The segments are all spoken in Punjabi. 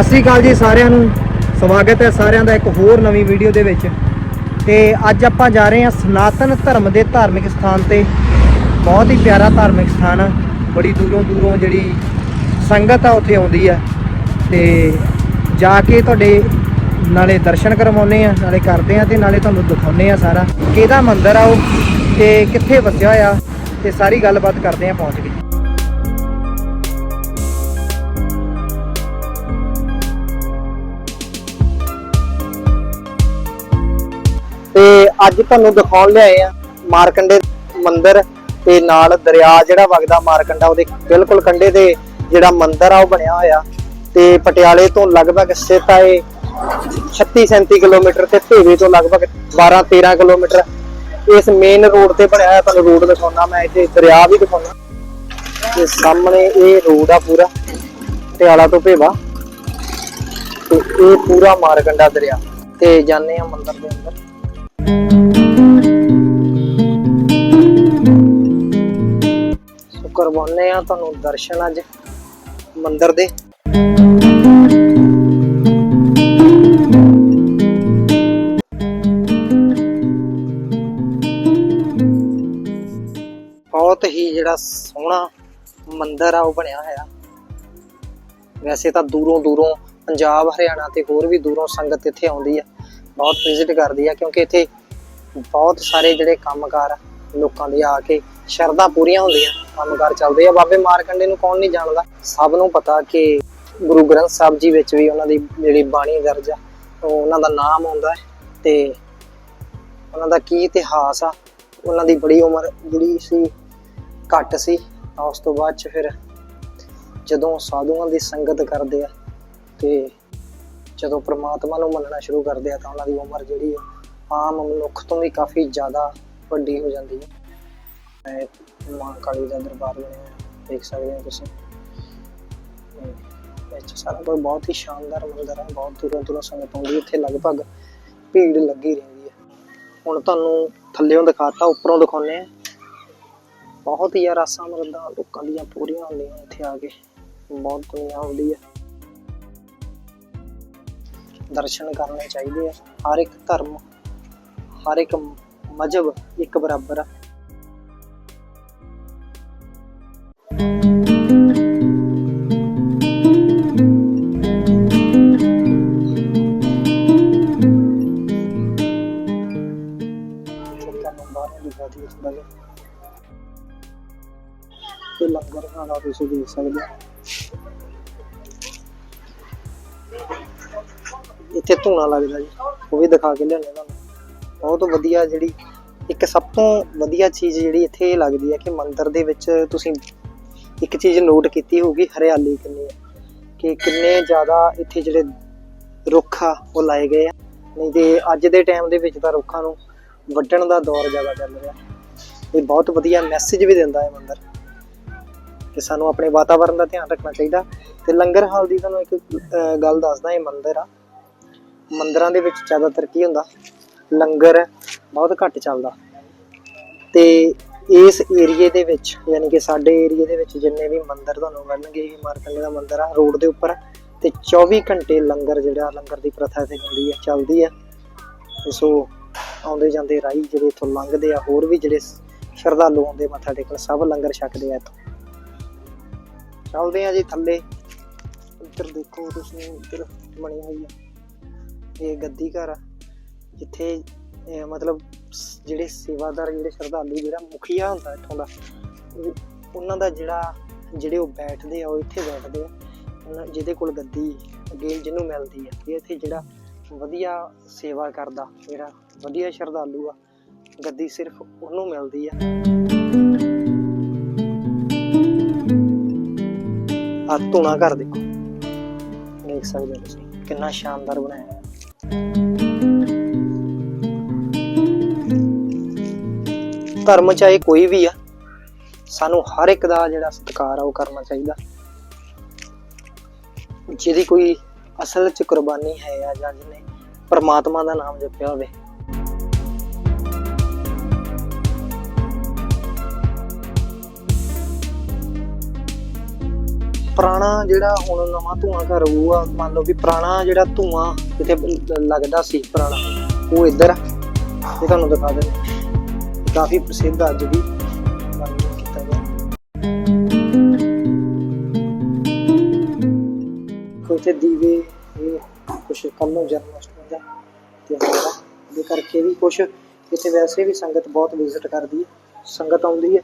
ਸਤਿ ਸ਼੍ਰੀ ਅਕਾਲ ਜੀ ਸਾਰਿਆਂ ਨੂੰ। ਸਵਾਗਤ ਹੈ ਸਾਰਿਆਂ ਦਾ ਇੱਕ ਹੋਰ ਨਵੀਂ ਵੀਡੀਓ ਦੇ ਵਿੱਚ। ਤੇ ਅੱਜ ਆਪਾਂ ਜਾ ਰਹੇ ਹਾਂ ਸਨਾਤਨ ਧਰਮ ਦੇ ਧਾਰਮਿਕ ਸਥਾਨ ਤੇ। ਬਹੁਤ ਹੀ ਪਿਆਰਾ ਧਾਰਮਿਕ ਸਥਾਨ ਆ। ਬੜੀ ਦੂਰੋਂ ਦੂਰੋਂ ਜਿਹੜੀ ਸੰਗਤ ਆ, ਉੱਥੇ ਆਉਂਦੀ ਆ। ਤੇ ਜਾ ਕੇ ਤੁਹਾਡੇ ਨਾਲੇ ਦਰਸ਼ਨ ਕਰਵਾਉਨੇ ਆ, ਨਾਲੇ ਕਰਦੇ ਆ ਤੇ ਨਾਲੇ ਤੁਹਾਨੂੰ ਦਿਖਾਉਨੇ ਆ ਸਾਰਾ। ਕਿਹਦਾ ਮੰਦਿਰ ਆ ਉਹ ਤੇ ਕਿੱਥੇ ਵਸਿਆ ਹੋਇਆ, ਤੇ ਸਾਰੀ ਗੱਲਬਾਤ ਕਰਦੇ ਆ ਪਹੁੰਚ ਕੇ। ਤੇ ਅੱਜ ਤੁਹਾਨੂੰ ਦਿਖਾਉਣ ਲਿਆਏ ਆ ਮਾਰਕੰਡੇ ਮੰਦਿਰ ਤੇ ਨਾਲ ਦਰਿਆ ਜਿਹੜਾ ਵਗਦਾ ਮਾਰਕੰਡਾ, ਉਹਦੇ ਬਿਲਕੁਲ ਕੰਢੇ ਤੇ ਜਿਹੜਾ ਮੰਦਿਰ ਆ, ਉਹ ਬਣਿਆ ਹੋਇਆ। ਤੇ ਪਟਿਆਲੇ ਤੋਂ ਲਗਭਗ ਸਥਿਤ ਆ ਇਹ 36 37 ਕਿਲੋਮੀਟਰ ਤੇ ਭੇਵੇ ਤੋਂ ਲਗਭਗ 12 13 ਕਿਲੋਮੀਟਰ ਇਸ ਮੇਨ ਰੋਡ ਤੇ ਬਣਿਆ ਹੋਇਆ। ਤੁਹਾਨੂੰ ਰੋਡ ਦਿਖਾਉਣਾ, ਮੈਂ ਇੱਥੇ ਦਰਿਆ ਵੀ ਦਿਖਾਉਣਾ। ਤੇ ਸਾਹਮਣੇ ਇਹ ਰੋਡ ਆ ਪੂਰਾ, ਪਟਿਆਲਾ ਤੋਂ ਭੇਵਾ। ਤੇ ਇਹ ਪੂਰਾ ਮਾਰਕੰਡਾ ਦਰਿਆ। ਤੇ ਜਾਂਦੇ ਆ ਮੰਦਿਰ ਦੇ ਅੰਦਰ। ਸੋ ਕਰਵਾਉਨੇ ਆ ਤੁਹਾਨੂੰ ਦਰਸ਼ਨ ਅੱਜ ਮੰਦਿਰ ਦੇ। ਬਹੁਤ ਹੀ ਜਿਹੜਾ ਸੋਹਣਾ ਮੰਦਿਰ ਆ, ਉਹ ਬਣਿਆ ਹੋਇਆ। ਵੈਸੇ ਤਾਂ ਦੂਰੋਂ ਦੂਰੋਂ ਪੰਜਾਬ, ਹਰਿਆਣਾ ਤੇ ਹੋਰ ਵੀ ਦੂਰੋਂ ਸੰਗਤ ਇੱਥੇ ਆਉਂਦੀ ਆ। ਬਹੁਤ ਵਿਜ਼ਿਟ ਕਰਦੀ ਆ ਕਿਉਂਕਿ ਇੱਥੇ ਬਹੁਤ ਸਾਰੇ ਜਿਹੜੇ ਕੰਮਕਾਰ ਆ, ਲੋਕਾਂ ਦੇ ਆ ਕੇ ਸ਼ਰਧਾ ਪੂਰੀਆਂ ਹੁੰਦੀਆਂ ਕੰਮਕਾਰ ਚੱਲਦੇ ਆ। ਬਾਬੇ ਮਾਰਕੰਡੇ ਨੂੰ ਕੌਣ ਨਹੀਂ ਜਾਣਦਾ? ਸਭ ਨੂੰ ਪਤਾ ਕਿ ਗੁਰੂ ਗ੍ਰੰਥ ਸਾਹਿਬ ਜੀ ਵਿੱਚ ਵੀ ਉਹਨਾਂ ਦੀ ਜਿਹੜੀ ਬਾਣੀ ਦਰਜ ਆ ਉਹ ਉਹਨਾਂ ਦਾ ਨਾਮ ਆਉਂਦਾ ਹੈ ਤੇ ਉਹਨਾਂ ਦਾ ਕੀ ਇਤਿਹਾਸ ਆ ਉਹਨਾਂ ਦੀ ਬੜੀ ਉਮਰ ਜਿਹੜੀ ਸੀ ਘੱਟ ਸੀ। ਤਾਂ ਉਸ ਤੋਂ ਬਾਅਦ ਚ ਫਿਰ ਜਦੋਂ ਸਾਧੂਆਂ ਦੀ ਸੰਗਤ ਕਰਦੇ ਆ ਤੇ ਜਦੋਂ ਪ੍ਰਮਾਤਮਾ ਨੂੰ ਮੰਨਣਾ ਸ਼ੁਰੂ ਕਰਦੇ ਆ ਤਾਂ ਉਹਨਾਂ ਦੀ ਉਮਰ ਜਿਹੜੀ ਹੈ ਆਮ ਮਨੁੱਖ ਤੋਂ ਵੀ ਕਾਫੀ ਜ਼ਿਆਦਾ ਵੱਡੀ ਹੋ ਜਾਂਦੀ ਹੈ। ਮਾਂ ਕਾਲੀ ਦਾ ਦਰਬਾਰ ਬਣਿਆ ਦੇਖ ਸਕਦੇ ਹੋ ਤੁਸੀਂ। ਤੇ ਵਿੱਚ ਸਾਰਾ ਕੋਈ ਬਹੁਤ ਹੀ ਸ਼ਾਨਦਾਰ ਮੰਦਿਰ ਹੈ ਬਹੁਤ ਦੂਰੋਂ ਦੂਰੋਂ ਸੰਗਤ ਆਉਂਦੀ ਹੈ। ਇੱਥੇ ਲਗਭਗ ਭੀੜ ਲੱਗੀ ਰਹਿੰਦੀ ਹੈ। ਹੁਣ ਤੁਹਾਨੂੰ ਥੱਲੇੋਂ ਦਿਖਾਤਾ, ਉੱਪਰੋਂ ਦਿਖਾਉਨੇ ਆ ਬਹੁਤ ਹੀ ਯਾਰ ਆਸਾਂ ਮਰਦਾਂ ਲੋਕਾਂ ਦੀਆਂ ਪੂਰੀਆਂ ਹੁੰਦੀਆਂ ਇੱਥੇ ਆ ਕੇ। ਬਹੁਤ ਦੁਨੀਆ ਆਉਂਦੀ ਹੈ। ਦਰਸ਼ਨ ਕਰਨੇ ਚਾਹੀਦੇ ਆ। ਹਰ ਇੱਕ ਧਰਮ, ਹਰ ਇੱਕ ਮਜਹਬ ਇੱਕ ਬਰਾਬਰ ਆ। ਤੇ ਲੰਗਰ ਖਾਣਾ ਤੁਸੀਂ ਦੇਖ ਸਕਦੇ ਹੋ। ਇੱਥੇ ਧੂਣਾ ਲੱਗਦਾ ਜੀ, ਉਹ ਵੀ ਦਿਖਾ ਕੇ ਲਿਆਉਂਦੇ ਤੁਹਾਨੂੰ। ਬਹੁਤ ਵਧੀਆ ਜਿਹੜੀ, ਇੱਕ ਸਭ ਤੋਂ ਵਧੀਆ ਚੀਜ਼ ਜਿਹੜੀ ਇੱਥੇ ਇਹ ਲੱਗਦੀ ਹੈ ਕਿ ਮੰਦਿਰ ਦੇ ਵਿੱਚ ਤੁਸੀਂ ਇੱਕ ਚੀਜ਼ ਨੋਟ ਕੀਤੀ ਹੋਊਗੀ, ਹਰਿਆਲੀ ਕਿੰਨੀ ਹੈ, ਕਿ ਕਿੰਨੇ ਜ਼ਿਆਦਾ ਇੱਥੇ ਜਿਹੜੇ ਰੁੱਖ ਆ, ਉਹ ਲਾਏ ਗਏ ਆ। ਨਹੀਂ ਤੇ ਅੱਜ ਦੇ ਟਾਈਮ ਦੇ ਵਿੱਚ ਤਾਂ ਰੁੱਖਾਂ ਨੂੰ ਵੱਢਣ ਦਾ ਦੌਰ ਜ਼ਿਆਦਾ ਚੱਲ ਰਿਹਾ। ਇਹ ਬਹੁਤ ਵਧੀਆ ਮੈਸੇਜ ਵੀ ਦਿੰਦਾ ਹੈ ਮੰਦਿਰ। ਕਿ ਸਾਨੂੰ ਆਪਣੇ ਵਾਤਾਵਰਣ ਦਾ ਧਿਆਨ ਰੱਖਣਾ ਚਾਹੀਦਾ। ਤੇ ਲੰਗਰ ਹਾਲ ਦੀ ਤੁਹਾਨੂੰ ਇੱਕ ਗੱਲ ਦੱਸਦਾ, ਇਹ ਮੰਦਿਰ ਆ। ਮੰਦਿਰਾਂ ਦੇ ਵਿੱਚ ਜ਼ਿਆਦਾਤਰ ਕੀ ਹੁੰਦਾ? ਲੰਗਰ ਬਹੁਤ ਘੱਟ ਚੱਲਦਾ। ਤੇ ਇਸ ਏਰੀਏ ਦੇ ਵਿੱਚ, ਯਾਨੀ ਕਿ ਸਾਡੇ ਏਰੀਏ ਦੇ ਵਿੱਚ ਜਿੰਨੇ ਵੀ ਮੰਦਿਰ ਤੁਹਾਨੂੰ ਮਿਲਣਗੇ, ਇਹ ਮਾਰਕੰਡੇ ਦਾ ਮੰਦਿਰ ਆ, ਰੋਡ ਦੇ ਉੱਪਰ। ਤੇ 24 ਘੰਟੇ ਲੰਗਰ ਜਿਹੜਾ, ਲੰਗਰ ਦੀ ਪ੍ਰਥਾ ਇੱਥੇ ਹੁੰਦੀ ਹੈ, ਚੱਲਦੀ ਹੈ। ਸੋ ਆਉਂਦੇ ਜਾਂਦੇ ਰਾਹੀ ਜਿਹੜੇ ਇੱਥੋਂ ਲੰਘਦੇ ਆ, ਹੋਰ ਵੀ ਜਿਹੜੇ ਸ਼ਰਧਾਲੂ ਆਉਂਦੇ ਮੱਥਾ ਟੇਕਣ, ਸਭ ਲੰਗਰ ਛਕਦੇ ਆ ਇੱਥੋਂ। ਚੱਲਦੇ ਆ ਜੀ ਥੱਲੇ। ਇੱਧਰ ਦੇਖੋ ਤੁਸੀਂ ਇੱਧਰ ਬਣੀ ਹੋਈ ਹੈ ਇਹ ਗੱਦੀ ਘਰ ਆ, ਜਿੱਥੇ ਮਤਲਬ ਜਿਹੜੇ ਸੇਵਾਦਾਰ, ਜਿਹੜੇ ਸ਼ਰਧਾਲੂ, ਜਿਹੜਾ ਮੁਖੀਆ ਹੁੰਦਾ ਇੱਥੋਂ ਦਾ ਉਹਨਾਂ ਦਾ ਜਿਹੜਾ, ਜਿਹੜੇ ਉਹ ਬੈਠਦੇ ਆ, ਉਹ ਇੱਥੇ ਬੈਠਦੇ ਆ ਜਿਹਦੇ ਕੋਲ ਗੱਦੀ, ਅੱਗੇ ਜਿਹਨੂੰ ਮਿਲਦੀ ਆ ਇਹ ਇੱਥੇ ਜਿਹੜਾ ਵਧੀਆ ਸੇਵਾ ਕਰਦਾ, ਜਿਹੜਾ ਵਧੀਆ ਸ਼ਰਧਾਲੂ ਆ, ਗੱਦੀ ਸਿਰਫ ਉਹਨੂੰ ਮਿਲਦੀ ਆ। ਆ ਧੂਣਾ ਘਰ ਦੇਖੋ, ਦੇਖ ਸਕਦੇ ਹੋ ਤੁਸੀਂ, ਕਿੰਨਾ ਸ਼ਾਨਦਾਰ ਬਣਾਇਆ। ਧਰਮ ਚਾਹੇ ਕੋਈ ਵੀ ਆ, ਸਾਨੂੰ ਹਰ ਇੱਕ ਦਾ ਜਿਹੜਾ ਸਤਿਕਾਰ ਆ ਉਹ ਕਰਨਾ ਚਾਹੀਦਾ। ਜਿਹਦੀ ਕੋਈ ਅਸਲ ਚ ਕੁਰਬਾਨੀ ਹੈ ਜਾਂ ਜਿਹਨੇ ਪਰਮਾਤਮਾ ਦਾ ਨਾਮ ਜਪਿਆ ਹੋਵੇ ਪੁਰਾਣਾ ਜਿਹੜਾ ਹੁਣ ਨਵਾਂ ਧੂਆਂ ਘਰ ਉਹ ਆ ਮੰਨ ਲਓ ਵੀ ਪੁਰਾਣਾ ਜਿਹੜਾ ਧੂਆਂ ਜਿੱਥੇ ਲੱਗਦਾ ਸੀ ਪੁਰਾਣਾ, ਉਹ ਇੱਧਰ ਆ। ਇਹ ਤੁਹਾਨੂੰ ਦਿਖਾ ਦਿੰਦੇ ਕਾਫੀ ਪ੍ਰਸਿੱਧ ਅੱਜ ਵੀ। ਕੀਤਾ ਗਿਆ ਕੋਈ ਦੀਵੇ ਇਹ ਕੁਛ ਕੱਲ ਨੂੰ ਦਾ ਤਿਉਹਾਰ ਆ ਦੇ ਕਰਕੇ ਵੀ ਕੁਛ, ਇੱਥੇ ਵੈਸੇ ਵੀ ਸੰਗਤ ਬਹੁਤ ਵਿਜ਼ਿਟ ਕਰਦੀ ਹੈ। ਸੰਗਤ ਆਉਂਦੀ ਹੈ।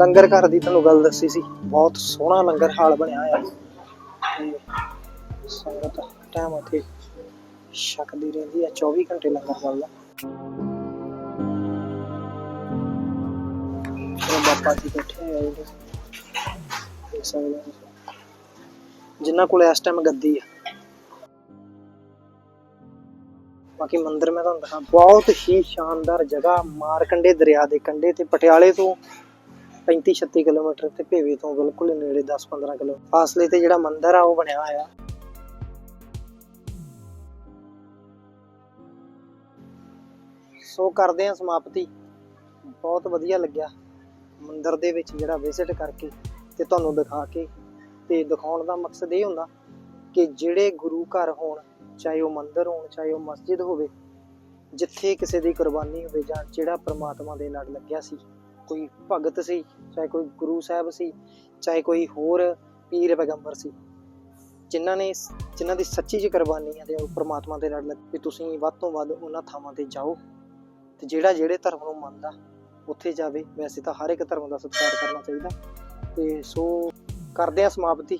ਲੰਗਰ ਘਰ ਦੀ ਤੁਹਾਨੂੰ ਗੱਲ ਦੱਸੀ ਸੀ। ਬਹੁਤ ਸੋਹਣਾ ਲੰਗਰ ਹਾਲ ਬਣਿਆ ਹੋਇਆ ਤੇ ਸੰਗਤ ਟਾਈਮ ਉੱਥੇ ਛਕਦੀ ਰਹਿੰਦੀ ਹੈ 24 ਘੰਟੇ ਲੰਗਰ ਚੱਲਦਾ। ਉਹ ਬਾਪਾ ਜੀ ਬੈਠੇ ਆ ਦੇਖ ਸਕਦੇ ਹੋ ਜਿਨ੍ਹਾਂ ਕੋਲ ਇਸ ਟਾਈਮ ਗੱਦੀ ਆ। ਬਾਕੀ ਮੰਦਿਰ ਮੈਂ ਤੁਹਾਨੂੰ ਦਿਖਾਂ ਬਹੁਤ ਹੀ ਸ਼ਾਨਦਾਰ ਜਗ੍ਹਾ ਮਾਰਕੰਡੇ ਦਰਿਆ ਦੇ ਕੰਢੇ ਤੇ ਪਟਿਆਲੇ ਤੋਂ 35 36 ਕਿਲੋਮੀਟਰ ਤੇ ਭੇਵੇ ਤੋਂ ਬਿਲਕੁਲ ਨੇੜੇ 10 15 ਕਿਲੋ ਫਾਸਲੇ ਤੇ ਜਿਹੜਾ ਮੰਦਿਰ ਆ, ਉਹ ਬਣਿਆ ਹੋਇਆ। ਸੋ ਕਰਦੇ ਆ ਸਮਾਪਤੀ। ਬਹੁਤ ਵਧੀਆ ਲੱਗਿਆ ਮੰਦਿਰ ਦੇ ਵਿੱਚ ਜਿਹੜਾ ਵਿਜ਼ਿਟ ਕਰਕੇ ਤੇ ਤੁਹਾਨੂੰ ਦਿਖਾ ਕੇ। ਤੇ ਦਿਖਾਉਣ ਦਾ ਮਕਸਦ ਇਹ ਹੁੰਦਾ ਕਿ ਜਿਹੜੇ ਗੁਰੂ ਘਰ ਹੋਣ, ਚਾਹੇ ਉਹ ਮੰਦਿਰ ਹੋਣ, ਚਾਹੇ ਉਹ ਮਸਜਿਦ ਹੋਵੇ, ਜਿੱਥੇ ਕਿਸੇ ਦੀ ਕੁਰਬਾਨੀ ਹੋਵੇ ਜਾਂ ਜਿਹੜਾ ਪ੍ਰਮਾਤਮਾ ਦੇ ਨਾਲ ਲੱਗਿਆ ਸੀ ਕੋਈ ਭਗਤ ਸੀ, ਚਾਹੇ ਕੋਈ ਗੁਰੂ ਸਾਹਿਬ ਸੀ, ਚਾਹੇ ਕੋਈ ਹੋਰ ਪੀਰ ਪੈਗੰਬਰ ਸੀ, ਜਿਨ੍ਹਾਂ ਨੇ ਜਿਨ੍ਹਾਂ ਦੀ ਸੱਚੀ ਜੀ ਕੁਰਬਾਨੀ ਹੈ ਤੇ ਉਹ ਪ੍ਰਮਾਤਮਾ ਦੇ ਲੜ ਲੱਗ, ਵੀ ਤੁਸੀਂ ਵੱਧ ਤੋਂ ਵੱਧ ਉਹਨਾਂ ਥਾਵਾਂ ਤੇ ਜਾਓ ਤੇ ਜਿਹੜਾ, ਜਿਹੜੇ ਧਰਮ ਨੂੰ ਮੰਨਦਾ, ਉੱਥੇ ਜਾਵੇ। ਵੈਸੇ ਤਾਂ ਹਰ ਇੱਕ ਧਰਮ ਦਾ ਸਤਿਕਾਰ ਕਰਨਾ ਚਾਹੀਦਾ। ਤੇ ਸੋ ਕਰਦੇ ਆ ਸਮਾਪਤੀ।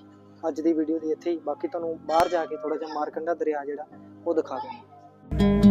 ਅੱਜ ਦੀ ਵੀਡੀਓ ਦੀ ਇੱਥੇ ਹੀ। ਬਾਕੀ ਤੁਹਾਨੂੰ ਬਾਹਰ ਜਾ ਕੇ ਥੋੜਾ ਜਿਹਾ ਮਾਰਕੰਡਾ ਦਰਿਆ ਜਿਹੜਾ, ਉਹ ਦਿਖਾ ਦਿੰਦੇ